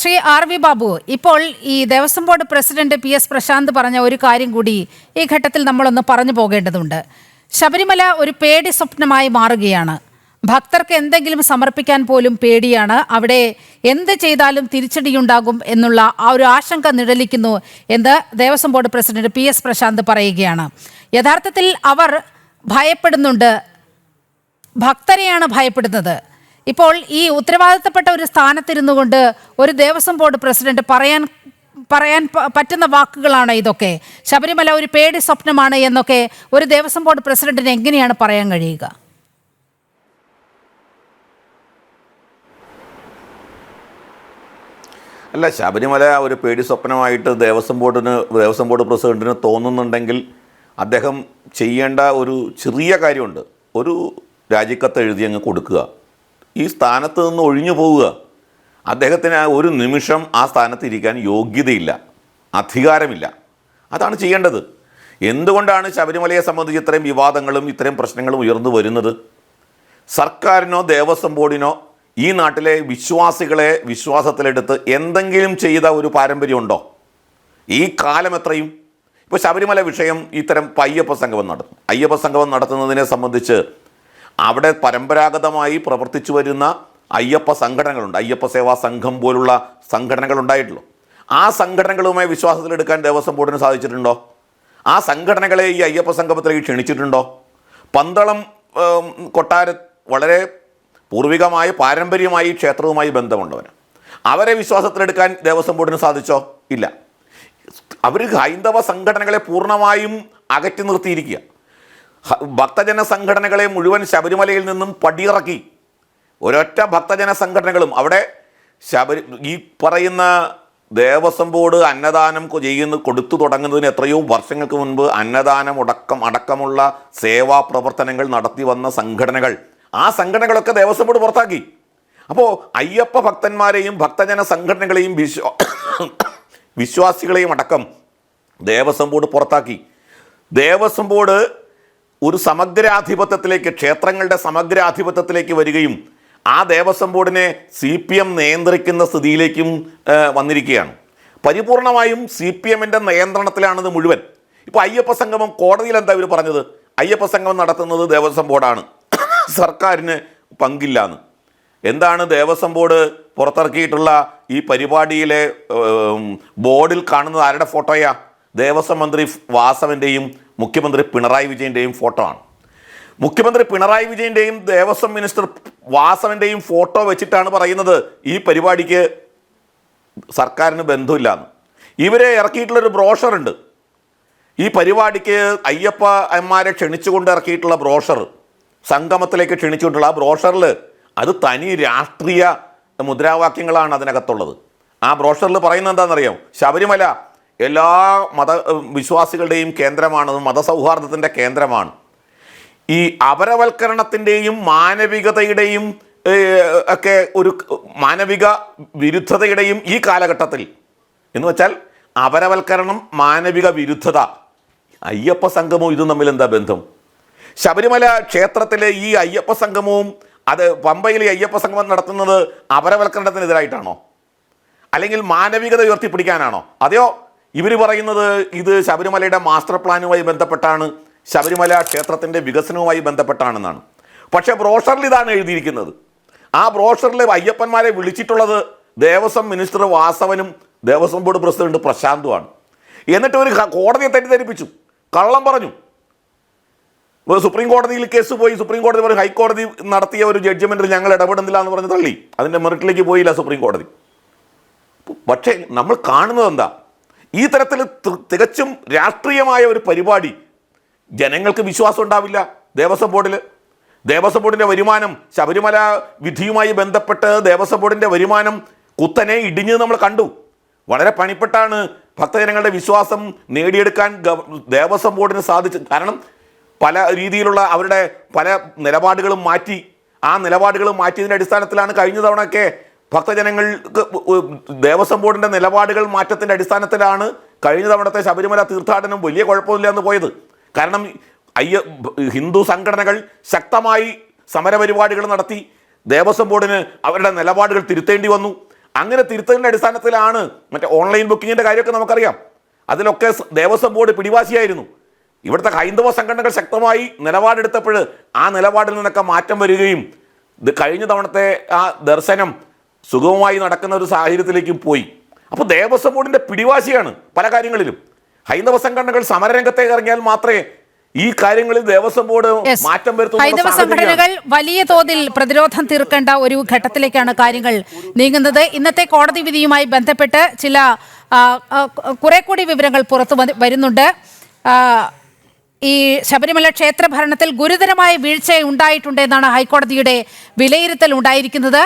Shri R V Babu ഇപ്പോൾ ഈ Devaswom board president P S Prashanth പറഞ്ഞ ഒരു കാര്യം കൂടി ഈ ഘട്ടത്തിൽ നമ്മളൊന്ന് പറഞ്ഞു പോകേണ്ടതുണ്ട്. ശബരിമല ഒരു പേടി സ്വപ്നമായി മാറുകയാണ്. ഭക്തർക്ക് എന്തെങ്കിലും സമർപ്പിക്കാൻ പോലും പേടിയാണ്. അവിടെ എന്ത് ചെയ്താലും തിരിച്ചടിയുണ്ടാകും എന്നുള്ള ആ ഒരു ആശങ്ക നിഴലിക്കുന്നു എന്ന് Devaswom board president P S Prashanth പറയുകയാണ്. യഥാർത്ഥത്തിൽ അവർ ഭയപ്പെടുന്നുണ്ട്. ഭക്തരെയാണ് ഭയപ്പെടുന്നത്. ഇപ്പോൾ ഈ ഉത്തരവാദിത്തപ്പെട്ട ഒരു സ്ഥാനത്തിരുന്നു കൊണ്ട് ഒരു ദേവസ്വം ബോർഡ് പ്രസിഡന്റ് പറയാൻ പറയാൻ പറ്റുന്ന വാക്കുകളാണ് ഇതൊക്കെ. ശബരിമല ഒരു പേടി സ്വപ്നമാണ് എന്നൊക്കെ ഒരു ദേവസ്വം ബോർഡ് പ്രസിഡന്റിന് എങ്ങനെയാണ് പറയാൻ കഴിയുക? അല്ല ശബരിമല ഒരു പേടി സ്വപ്നമായിട്ട് ദേവസ്വം ബോർഡിന് ദേവസ്വം ബോർഡ് പ്രസിഡന്റിന് തോന്നുന്നുണ്ടെങ്കിൽ അദ്ദേഹം ചെയ്യേണ്ട ഒരു ചെറിയ കാര്യമുണ്ട്. ഒരു രാജിക്കത്ത് എഴുതി അങ്ങ് കൊടുക്കുക. ഈ സ്ഥാനത്ത് നിന്ന് ഒഴിഞ്ഞു പോവുക. അദ്ദേഹത്തിന് ഒരു നിമിഷം ആ സ്ഥാനത്ത് ഇരിക്കാൻ യോഗ്യതയില്ല. അധികാരമില്ല. അതാണ് ചെയ്യേണ്ടത്. എന്തുകൊണ്ടാണ് ശബരിമലയെ സംബന്ധിച്ച് ഇത്രയും വിവാദങ്ങളും ഇത്രയും പ്രശ്നങ്ങളും ഉയർന്നു വരുന്നത്? സർക്കാരിനോ ദേവസ്വം ബോർഡിനോ ഈ നാട്ടിലെ വിശ്വാസികളെ വിശ്വാസത്തിലെടുത്ത് എന്തെങ്കിലും ചെയ്ത ഒരു പാരമ്പര്യമുണ്ടോ? ഈ കാലം എത്രയും? ഇപ്പോൾ ശബരിമല വിഷയം ഇത്തരം അയ്യപ്പ സംഗമം നടത്തും. അയ്യപ്പ സംഗമം നടത്തുന്നതിനെ സംബന്ധിച്ച് അവിടെ പരമ്പരാഗതമായി പ്രവർത്തിച്ചു വരുന്ന അയ്യപ്പ സംഘടനകളുണ്ട്. അയ്യപ്പ സേവാ സംഘം പോലുള്ള സംഘടനകൾ ഉണ്ടായിട്ടുള്ളൂ. ആ സംഘടനകളുമായി വിശ്വാസത്തിലെടുക്കാൻ ദേവസ്വം ബോർഡിന് സാധിച്ചിട്ടുണ്ടോ? ആ സംഘടനകളെ ഈ അയ്യപ്പ സംഗമത്തിലേക്ക് ക്ഷണിച്ചിട്ടുണ്ടോ? പന്തളം കൊട്ടാര വളരെ പൂർവികമായ പാരമ്പര്യമായി ക്ഷേത്രവുമായി ബന്ധമുള്ളവർ അവരെ വിശ്വാസത്തിലെടുക്കാൻ ദേവസ്വം ബോർഡിന് സാധിച്ചോ? ഇല്ല. അവർ ഹൈന്ദവ സംഘടനകളെ പൂർണമായും അകറ്റി നിർത്തിയിരിക്കുക ഭക്തജന സംഘടനകളെ മുഴുവൻ ശബരിമലയിൽ നിന്നും പടിയിറക്കി. ഒരൊറ്റ ഭക്തജന സംഘടനകളും. അവിടെ ശബരി ഈ പറയുന്ന ദേവസ്വം ബോർഡ് അന്നദാനം ചെയ്യുന്നു കൊടുത്തു തുടങ്ങുന്നതിന് എത്രയോ വർഷങ്ങൾക്ക് മുൻപ് അന്നദാനം അടക്കം അടക്കമുള്ള സേവാ പ്രവർത്തനങ്ങൾ നടത്തി വന്ന സംഘടനകൾ. ആ സംഘടനകളൊക്കെ ദേവസ്വം ബോർഡ് പുറത്താക്കി. അപ്പോൾ അയ്യപ്പ ഭക്തന്മാരെയും ഭക്തജന സംഘടനകളെയും വിശ്വാ വിശ്വാസികളെയും അടക്കം ദേവസ്വം ബോർഡ് പുറത്താക്കി. ദേവസ്വം ബോർഡ് ഒരു സമഗ്രാധിപത്യത്തിലേക്ക് ക്ഷേത്രങ്ങളുടെ സമഗ്രാധിപത്യത്തിലേക്ക് വരികയും ആ ദേവസ്വം ബോർഡിനെ സി പി എം നിയന്ത്രിക്കുന്ന സ്ഥിതിയിലേക്കും വന്നിരിക്കുകയാണ്. പരിപൂർണമായും സി പി എമ്മിന്റെ നിയന്ത്രണത്തിലാണിത് മുഴുവൻ. ഇപ്പോൾ അയ്യപ്പ സംഗമം കോടതിയിൽ എന്താ ഇവർ പറഞ്ഞത്? അയ്യപ്പ സംഗമം നടത്തുന്നത് ദേവസ്വം ബോർഡാണ്. സർക്കാരിന് പങ്കില്ലാന്ന്. എന്താണ് ദേവസ്വം ബോർഡ് പുറത്തിറക്കിയിട്ടുള്ള ഈ പരിപാടിയിലെ ബോർഡിൽ കാണുന്നത് ആരുടെ ഫോട്ടോയാ? ദേവസ്വം മന്ത്രി വാസവന്റെയും മുഖ്യമന്ത്രി പിണറായി വിജയന്റെയും ഫോട്ടോ ആണ്. മുഖ്യമന്ത്രി പിണറായി വിജയന്റെയും ദേവസ്വം മിനിസ്റ്റർ വാസവന്റെയും ഫോട്ടോ വെച്ചിട്ടാണ് പറയുന്നത് ഈ പരിപാടിക്ക് സർക്കാരിന് ബന്ധമില്ലാന്ന് ഇവരെ ഇറക്കിയിട്ടുള്ളൊരു ബ്രോഷറുണ്ട്. ഈ പരിപാടിക്ക് അയ്യപ്പ അമ്മമാരെ ക്ഷണിച്ചുകൊണ്ട് ഇറക്കിയിട്ടുള്ള ബ്രോഷർ സംഗമത്തിലേക്ക് ക്ഷണിച്ചുകൊണ്ടുള്ള ആ ബ്രോഷറിൽ അത് തനി രാഷ്ട്രീയ മുദ്രാവാക്യങ്ങളാണ് അതിനകത്തുള്ളത്. ആ ബ്രോഷറിൽ പറയുന്നത് എന്താണെന്നറിയാം? ശബരിമല എല്ലാ മത വിശ്വാസികളുടെയും കേന്ദ്രമാണ് മതസൗഹാർദ്ദത്തിന്റെ കേന്ദ്രമാണ്. ഈ അപരവൽക്കരണത്തിന്റെയും മാനവികതയുടെയും ഒക്കെ ഒരു മാനവിക വിരുദ്ധതയുടെയും ഈ കാലഘട്ടത്തിൽ എന്ന് വെച്ചാൽ അപരവൽക്കരണം മാനവിക വിരുദ്ധത അയ്യപ്പ സംഗമവും ഇതും തമ്മിൽ എന്താ ബന്ധം? ശബരിമല ക്ഷേത്രത്തിലെ ഈ അയ്യപ്പ സംഗമവും അത് പമ്പയിലെ അയ്യപ്പ സംഗമം നടത്തുന്നത് അപരവൽക്കരണത്തിനെതിരായിട്ടാണോ? അല്ലെങ്കിൽ മാനവികത ഉയർത്തിപ്പിടിക്കാനാണോ? അതെയോ ഇവർ പറയുന്നത് ഇത് ശബരിമലയുടെ മാസ്റ്റർ പ്ലാനുമായി ബന്ധപ്പെട്ടാണ് ശബരിമല ക്ഷേത്രത്തിന്റെ വികസനവുമായി ബന്ധപ്പെട്ടാണെന്നാണ്. പക്ഷേ ബ്രോഷറിൽ ഇതാണ് എഴുതിയിരിക്കുന്നത്. ആ ബ്രോഷറിൽ അയ്യപ്പന്മാരെ വിളിച്ചിട്ടുള്ളത് ദേവസ്വം മിനിസ്റ്റർ വാസവനും ദേവസ്വം ബോർഡ് പ്രസിഡന്റ് പ്രശാന്തുമാണ് എന്നിട്ട് ഒരു കോടതിയെ തെറ്റിദ്ധരിപ്പിച്ചു. കള്ളം പറഞ്ഞു. സുപ്രീം കോടതിയിൽ കേസ് പോയി സുപ്രീം കോടതി പറയും ഹൈക്കോടതി നടത്തിയ ഒരു ജഡ്ജ്മെന്റിൽ ഞങ്ങൾ ഇടപെടുന്നില്ല എന്ന് പറഞ്ഞ് തള്ളി. അതിന്റെ മെറിറ്റിലേക്ക് പോയില്ല സുപ്രീം കോടതി. പക്ഷേ നമ്മൾ കാണുന്നത് എന്താ? ഈ തരത്തിൽ തികച്ചും രാഷ്ട്രീയമായ ഒരു പരിപാടി ജനങ്ങൾക്ക് വിശ്വാസം ഉണ്ടാവില്ല. ദേവസ്വം ബോർഡിൽ ദേവസ്വം ബോർഡിന്റെ വരുമാനം ശബരിമല വിധിയുമായി ബന്ധപ്പെട്ട് ദേവസ്വം ബോർഡിന്റെ വരുമാനം കുത്തനെ ഇടിഞ്ഞ് നമ്മൾ കണ്ടു. വളരെ പണിപ്പെട്ടാണ് ഭക്തജനങ്ങളുടെ വിശ്വാസം നേടിയെടുക്കാൻ ദേവസ്വം ബോർഡിന് സാധിച്ചു കാരണം പല രീതിയിലുള്ള അവരുടെ പല നിലപാടുകളും മാറ്റി ആ നിലപാടുകൾ മാറ്റിയതിന്റെ അടിസ്ഥാനത്തിലാണ് കഴിഞ്ഞ തവണയൊക്കെ ഭക്തജനങ്ങൾക്ക് ദേവസ്വം ബോർഡിന്റെ നിലപാടുകൾ മാറ്റത്തിന്റെ അടിസ്ഥാനത്തിലാണ് കഴിഞ്ഞ തവണത്തെ ശബരിമല തീർത്ഥാടനം വലിയ കുഴപ്പമില്ല എന്ന് പോയത്. കാരണം അയ്യ ഹിന്ദു സംഘടനകൾ ശക്തമായി സമരപരിപാടികൾ നടത്തി ദേവസ്വം ബോർഡിന് അവരുടെ നിലപാടുകൾ തിരുത്തേണ്ടി വന്നു. അങ്ങനെ തിരുത്തലിന്റെ അടിസ്ഥാനത്തിലാണ് മറ്റേ ഓൺലൈൻ ബുക്കിങ്ങിന്റെ കാര്യമൊക്കെ നമുക്കറിയാം. അതിലൊക്കെ ദേവസ്വം ബോർഡ് പിടിവാശിയായിരുന്നു. ഇവിടുത്തെ ഹൈന്ദവ സംഘടനകൾ ശക്തമായി നിലപാടെടുത്തപ്പോൾ ആ നിലപാടിൽ നിന്നൊക്കെ മാറ്റം വരികയും ഇത് കഴിഞ്ഞ തവണത്തെ ആ ദർശനം സുഗമമായി നടക്കുന്ന ഒരു സാഹചര്യത്തിലേക്കും പോയി. അപ്പോൾ ദേവസ്വം ബോർഡിന്റെ പിടിവാശിയാണ് പല കാര്യങ്ങളിലും. ഹൈന്ദവ സംഘടനകൾ സമരരംഗത്തേക്ക് ഇറങ്ങിയാൽ മാത്രമേ ഈ കാര്യങ്ങളിൽ ദേവസ്വം ബോർഡ് മാറ്റം വരുത്തും ഹൈന്ദവ സംഘടനകൾ വലിയ തോതിൽ പ്രതിരോധം തീർക്കേണ്ട ഒരു ഘട്ടത്തിലേക്കാണ് കാര്യങ്ങൾ നീങ്ങുന്നത്. ഇന്നത്തെ കോടതി വിധിയുമായി ബന്ധപ്പെട്ട് ചില കുറെ കൂടി വിവരങ്ങൾ പുറത്തു വരുന്നുണ്ട്. ഈ ശബരിമല ക്ഷേത്ര ഭരണത്തിൽ ഗുരുതരമായ വീഴ്ച ഉണ്ടായിട്ടുണ്ടെന്നാണ് ഹൈക്കോടതിയുടെ വിലയിരുത്തൽ ഉണ്ടായിരിക്കുന്നത്.